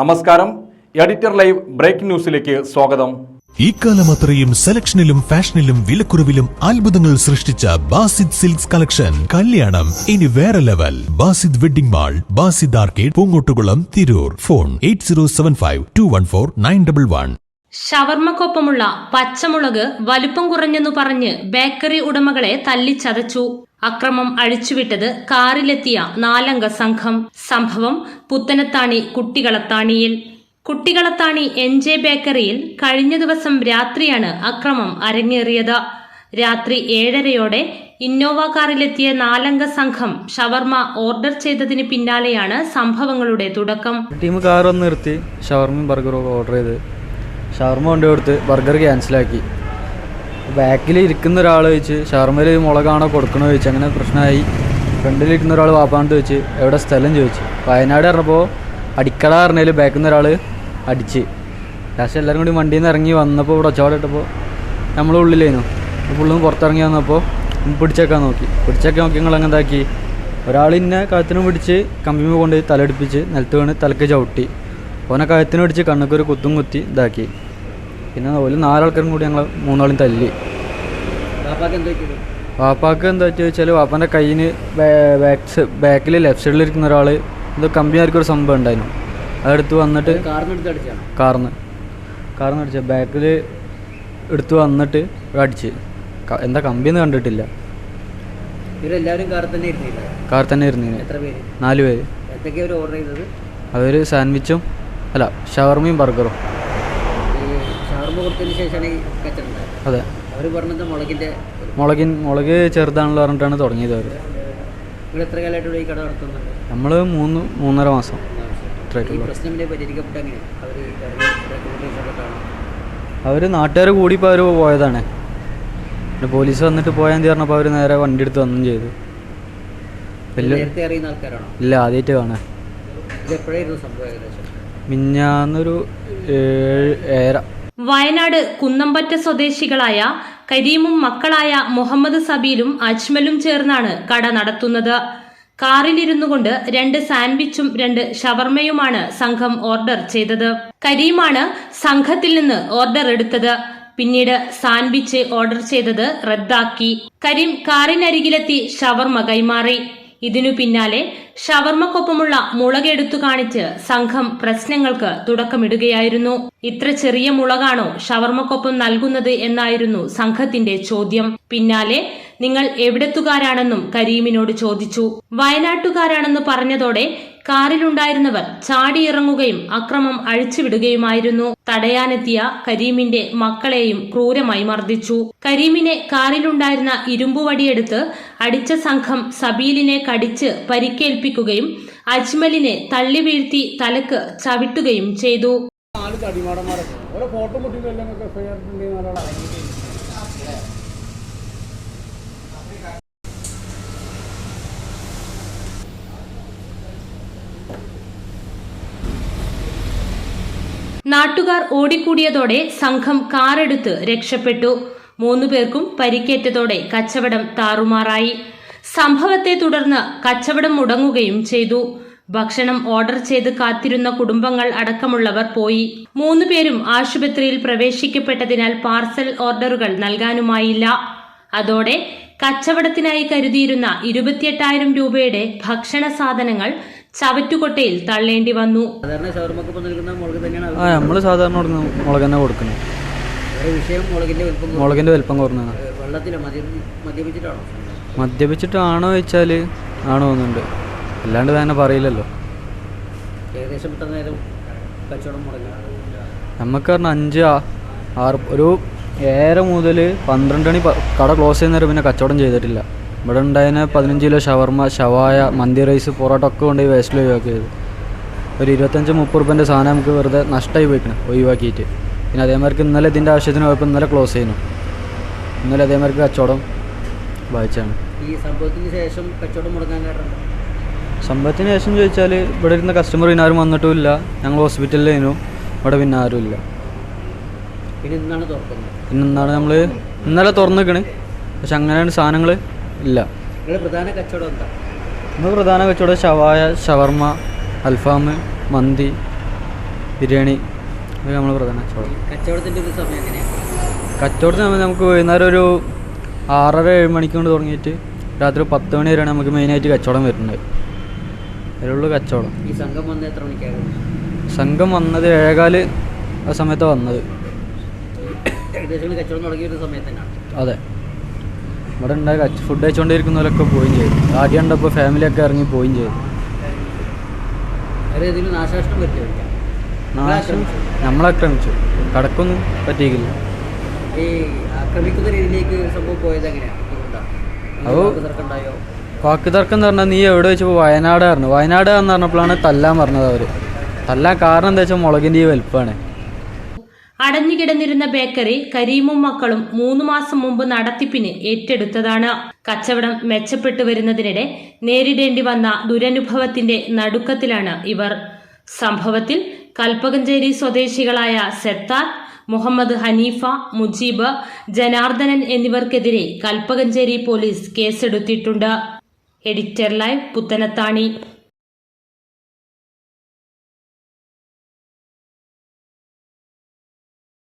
നമസ്കാരം. Editor live breaking ന്യൂസിലേക്ക് സ്വാഗതം. ഇക്കാലം അത്രയും സെലക്ഷനിലും ഫാഷനിലും വിലക്കുറവിലും അത്ഭുതങ്ങൾ സൃഷ്ടിച്ച ബാസിദ് സിൽക്സ് കളക്ഷൻ കല്യാണം. ഇനി വേറെ level. Basid wedding mall Basid arcade Poongottukulam Tirur. Phone eight zero seven five two one four nine double one. ഷവർമ്മക്കൊപ്പമുള്ള പച്ചമുളക് വലുപ്പം കുറഞ്ഞെന്നു പറഞ്ഞ് ബേക്കറി ഉടമകളെ തല്ലിച്ചതച്ചു. അക്രമം അഴിച്ചുവിട്ടത് കാറിലെത്തിയ നാലംഗ സംഘം. സംഭവം പുത്തനത്താണി കുട്ടികളത്താണിയിൽ. കുട്ടികളത്താണി എൻ ജെ ബേക്കറിയിൽ കഴിഞ്ഞ ദിവസം രാത്രിയാണ് അക്രമം അരങ്ങേറിയത്. രാത്രി ഏഴരയോടെ ഇന്നോവ കാറിലെത്തിയ നാലംഗ സംഘം ഷവർമ ഓർഡർ ചെയ്തതിന് പിന്നാലെയാണ് സംഭവങ്ങളുടെ തുടക്കം. ടീം കാർ ഒന്ന് നിർത്തി. ഷവർമയും ബർഗറും ഓർഡർ ചെയ്ത്. ഷവർമ കൊണ്ടുകൊടുത്ത് ബർഗർ ക്യാൻസലാക്കി ബാക്കിൽ ഇരിക്കുന്ന ഒരാൾ വെച്ച് ഷർമ്മയിൽ മുളകാണോ കൊടുക്കണോ? ചോദിച്ചു അങ്ങനെ പ്രശ്നമായി. ഫ്രണ്ടിലിരിക്കുന്ന ഒരാൾ വാപ്പാണ്ട് വെച്ച് എവിടെ സ്ഥലം? ചോദിച്ചു. വയനാട് പറഞ്ഞപ്പോൾ അടിക്കട പറഞ്ഞതിൽ ബാക്കിൽ നിന്ന് ഒരാൾ അടിച്ച്. ലാസ്റ്റ് എല്ലാവരും കൂടി വണ്ടിയിൽ നിന്ന് ഇറങ്ങി വന്നപ്പോൾ ഇവിടെ ഒച്ചപാട് ഇട്ടപ്പോൾ നമ്മൾ ഉള്ളിലേനു. ഫുള്ളും പുറത്തിറങ്ങി വന്നപ്പോൾ പിടിച്ചേക്കാൻ നോക്കി. പിടിച്ചേക്കാൻ നോക്കി ഞങ്ങൾ അങ്ങനെ എന്താക്കി? ഒരാൾ ഇന്നെ കഴുത്തിനും പിടിച്ച് കമ്പിമ കൊണ്ട് തലടിപ്പിച്ച് നിലത്ത് വീണ് തലക്ക് ചവിട്ടി. ഓനെ കഴുത്തിന് പിടിച്ച് കണ്ണൊക്കെ കുത്തും കുത്തി ഇതാക്കി. പിന്നെ ഒരു നാലാൾക്കാരും കൂടി ഞങ്ങൾ മൂന്നാളും തല്ലി. വാപ്പാക്ക് എന്താ വെച്ചാൽ വാപ്പാന്റെ കയ്യിന് ബാക്ക് ബാക്കിൽ ലെഫ്റ്റ് സൈഡിൽ ഇരിക്കുന്ന ഒരാൾ എന്തോ കമ്പിയായിരിക്കും ഒരു സംഭവം ഉണ്ടായിരുന്നു. അതെടുത്ത് വന്നിട്ട് കാർന്ന് കാർന്ന് അടിച്ച. ബാക്കിൽ എടുത്ത് വന്നിട്ട് അടിച്ച്. എന്താ കമ്പിന്ന് കണ്ടിട്ടില്ല. ഇവരെല്ലാവരും കാറിൽ തന്നെ ഇരുന്നില്ല? കാർ തന്നെ ഇരുന്നു എത്ര പേര്? നാല് പേര്. അവർ സാൻഡ്വിച്ചും അല്ല ഷവർമയും ബർഗറും ഷവർമ കൊടുത്തതിന് ശേഷമാണ് ഈ കച്ചവടം അതെ. അവർ പറഞ്ഞത് മുളകിന്റെ മുളകിൻ മുളക് ചെറുതാണെന്ന് പറഞ്ഞിട്ടാണ് തുടങ്ങിയത് അവർ നിങ്ങൾ എത്ര കാലമായിട്ട് ഈ കട നടത്തുന്നുണ്ട്? നമ്മൾ മൂന്ന് മൂന്നര മാസം ഈ ഇത്രയായിട്ടുള്ളൂ. പ്രശ്നം പിന്നെ പരിഹരിക്കപ്പെട്ട എങ്ങനെ? അവർ നാട്ടുകാർ കൂടിപ്പോൾ അവർ പോയതാണ്. പിന്നെ പോലീസ് വന്നിട്ട് പോയാന്ന് പറഞ്ഞപ്പോൾ അവർ നേരെ വണ്ടി എടുത്ത് വന്നും ചെയ്തു. വലിയ നേരത്തെ അറിയുന്ന ആൾക്കാരാണോ? ഇല്ല ആദ്യമായിട്ട് കാണാൻ ഇത് എപ്പോഴായിരുന്നു സംഭവം ഏകദേശം? മിഞ്ഞാന്നൊരു ഏഴ് ഏഴര വയനാട് കുന്നമ്പറ്റ സ്വദേശികളായ കരീമും മക്കളായ മുഹമ്മദ് സബീലും അജ്മലും ചേർന്നാണ് കട നടത്തുന്നത്. കാറിലിരുന്നു കൊണ്ട് രണ്ട് സാൻഡ്വിച്ചും രണ്ട് ഷവർമയുമാണ് സംഘം ഓർഡർ ചെയ്തത്. കരീമാണ് സംഘത്തിൽ നിന്ന് ഓർഡർ എടുത്തത്. പിന്നീട് സാൻഡ്വിച്ച് ഓർഡർ ചെയ്തത് റദ്ദാക്കി. കരീം കാറിനരികിലെത്തി ഷവർമ കൈമാറി. ഇതിനു പിന്നാലെ ഷവർമ്മക്കൊപ്പമുള്ള മുളകെടുത്തു കാണിച്ച് സംഘം പ്രശ്നങ്ങൾക്ക് തുടക്കമിടുകയായിരുന്നു. ഇത്ര ചെറിയ മുളകാണോ ഷവർമ്മക്കൊപ്പം നൽകുന്നത് എന്നായിരുന്നു സംഘത്തിന്റെ ചോദ്യം. പിന്നാലെ നിങ്ങൾ എവിടത്തുകാരാണെന്നും കരീമിനോട് ചോദിച്ചു. വയനാട്ടുകാരാണെന്ന് പറഞ്ഞതോടെ കാറിലുണ്ടായിരുന്നവർ ചാടിയിറങ്ങുകയും അക്രമം അഴിച്ചുവിടുകയുമായിരുന്നു. തടയാനെത്തിയ കരീമിന്റെ മക്കളെയും ക്രൂരമായി മർദ്ദിച്ചു. കരീമിനെ കാറിലുണ്ടായിരുന്ന ഇരുമ്പുവടിയെടുത്ത് അടിച്ച സംഘം സബീലിനെ കടിച്ച് പരിക്കേൽപ്പിക്കുകയും അജ്മലിനെ തള്ളി വീഴ്ത്തി തലക്ക് ചവിട്ടുകയും ചെയ്തു. നാട്ടുകാർ ഓടിക്കൂടിയതോടെ സംഘം കാറെടുത്ത് രക്ഷപ്പെട്ടു. മൂന്നു പേർക്കും പരിക്കേറ്റതോടെ കച്ചവടം താറുമാറായി. സംഭവത്തെ തുടർന്ന് കച്ചവടം മുടങ്ങുകയും ചെയ്തു. ഭക്ഷണം ഓർഡർ ചെയ്ത് കാത്തിരുന്ന കുടുംബങ്ങൾ അടക്കമുള്ളവർ പോയി. മൂന്നു പേരും ആശുപത്രിയിൽ പ്രവേശിക്കപ്പെട്ടതിനാൽ പാർസൽ ഓർഡറുകൾ നൽകാനുമായില്ല. അതോടെ കച്ചവടത്തിനായി കരുതിയിരുന്ന ഇരുപത്തിയെട്ടായിരം രൂപയുടെ ഭക്ഷണ സാധനങ്ങൾ ചവറ്റുകൊട്ടയിൽ തള്ളേണ്ടി വന്നു. നമ്മൾ സാധാരണ കൊടുക്കുന്ന മുളക് തന്നെ കൊടുക്കുന്നത്. മുളകിന്റെ വലുപ്പം വെള്ളത്തിലോ മദ്യപിച്ചിട്ടാണോ? വെച്ചാൽ ആണോ എന്നുണ്ട് അല്ലാണ്ട് തന്നെ പറയില്ലല്ലോ. ഏകദേശം നമുക്ക് പറഞ്ഞ അഞ്ച് ആറ് ഒരു ഏഴര മുതൽ പന്ത്രണ്ട് മണി കട ക്ലോസ് ചെയ്യുന്നവരെ പിന്നെ കച്ചവടം ചെയ്തിട്ടില്ല. ഇവിടെ ഉണ്ടായതിന് പതിനഞ്ച് കിലോ ഷവർമ ഷവായ മന്തി റൈസ് പൊറോട്ട ഒക്കെ കൊണ്ട് വേസ്റ്റിൽ ഒഴിവാക്കിയത് ഒരു ഇരുപത്തഞ്ച് മുപ്പത് റുപ്യന്റെ സാധനം നമുക്ക് വെറുതെ നഷ്ടമായി പോയിക്കണം ഒഴിവാക്കിയിട്ട്. പിന്നെ അതേമാർക്ക് ഇന്നലെ ഇതിന്റെ ആവശ്യത്തിന് പോയപ്പോൾ ഇന്നലെ ക്ലോസ് ചെയ്യുന്നു ഇന്നലെ അതേമാർക്ക് കച്ചവടം വായിച്ചാണ് ഈ സംഭവത്തിന് ശേഷം കച്ചവടം മുടങ്ങാൻ കാരണം സംഭവത്തിന് ശേഷം ചോദിച്ചാൽ ഇവിടെ ഇരുന്ന കസ്റ്റമർ പിന്നെ ആരും വന്നിട്ടുമില്ല ഞങ്ങൾ ഹോസ്പിറ്റലിലേനു ഇവിടെ പിന്നെ ആരുമില്ല പിന്നെ ഇന്നാണ് നമ്മൾ ഇന്നലെ തുറന്നിക്കണ്. പക്ഷെ അങ്ങനെയാണ് സാധനങ്ങൾ ഇല്ല. പ്രധാന കച്ചവടം എന്താ? നമ്മൾ പ്രധാന കച്ചവടം ഷവായ ഷവർമ അൽഫാം മന്തി ബിരിയാണി. ഇത് നമ്മൾ പ്രധാന കച്ചവടം. കച്ചവടത്തിന്റെ ഒരു സമയം എങ്ങനെയാണ് കച്ചവടത്തിന് സമയം നമുക്ക് വൈകുന്നേരം ഒരു ആറര ഏഴ് മണിക്കൊണ്ട് തുടങ്ങിയിട്ട് രാത്രി പത്ത് മണി വരെയാണ് നമുക്ക് മെയിനായിട്ട് കച്ചവടം വരുന്നത്. അതിലുള്ള കച്ചവടം. ഈ സംഘം വന്നത് എത്ര മണിക്കായിരുന്നു സംഘം വന്നത് ഏഴേകാൽ ആ സമയത്താണ് വന്നത്. ഏകദേശം കച്ചവടം തുടങ്ങിയ ഒരു സമയത്ത് തന്നെയാണ്. അതെ. ഇവിടെ ഉണ്ടായ കച്ച ഫുഡ് കഴിച്ചുകൊണ്ടിരിക്കുന്നവരൊക്കെ പോയും ചെയ്തു. ആദ്യം കണ്ടപ്പോൾ ഫാമിലിയൊക്കെ ഇറങ്ങി പോയും ചെയ്തു. വേറെ ഏതെങ്കിലും നാശനഷ്ടം പറ്റില്ല നാശം? നമ്മളാക്രമിച്ചു കടക്കൊന്നും പറ്റിയില്ല ഈ ആക്രമിക്കുന്ന രീതിയിലേക്ക് സംഭവം പോയത് എങ്ങനെയാണ് അതുകൊണ്ടാണ് അത് തിരക്കുണ്ടായോ വാക്ക് തർക്കം എന്ന് പറഞ്ഞാൽ നീ എവിടെ വെച്ചപ്പോൾ വയനാട് പറഞ്ഞു വയനാട് എന്ന് പറഞ്ഞപ്പോഴാണ് തല്ലാൻ പറഞ്ഞത് അവർ തല്ലാൻ കാരണം എന്താ വെച്ചാൽ മുളകിന്റെ ഈ വലിപ്പമാണ് അടഞ്ഞുകിടന്നിരുന്ന ബേക്കറി കരീമും മക്കളും മൂന്ന് മാസം മുമ്പ് നടത്തിപ്പിന് ഏറ്റെടുത്തതാണ്. കച്ചവടം മെച്ചപ്പെട്ടു വരുന്നതിനിടെ നേരിടേണ്ടി വന്ന ദുരനുഭവത്തിന്റെ നടുക്കത്തിലാണ് ഇവർ. സംഭവത്തിൽ കൽപ്പകഞ്ചേരി സ്വദേശികളായ സെത്താർ മുഹമ്മദ് ഹനീഫ മുജീബ് ജനാർദ്ദനൻ എന്നിവർക്കെതിരെ കൽപ്പകഞ്ചേരി പോലീസ് കേസെടുത്തിട്ടുണ്ട്. Editor live Puthanathani.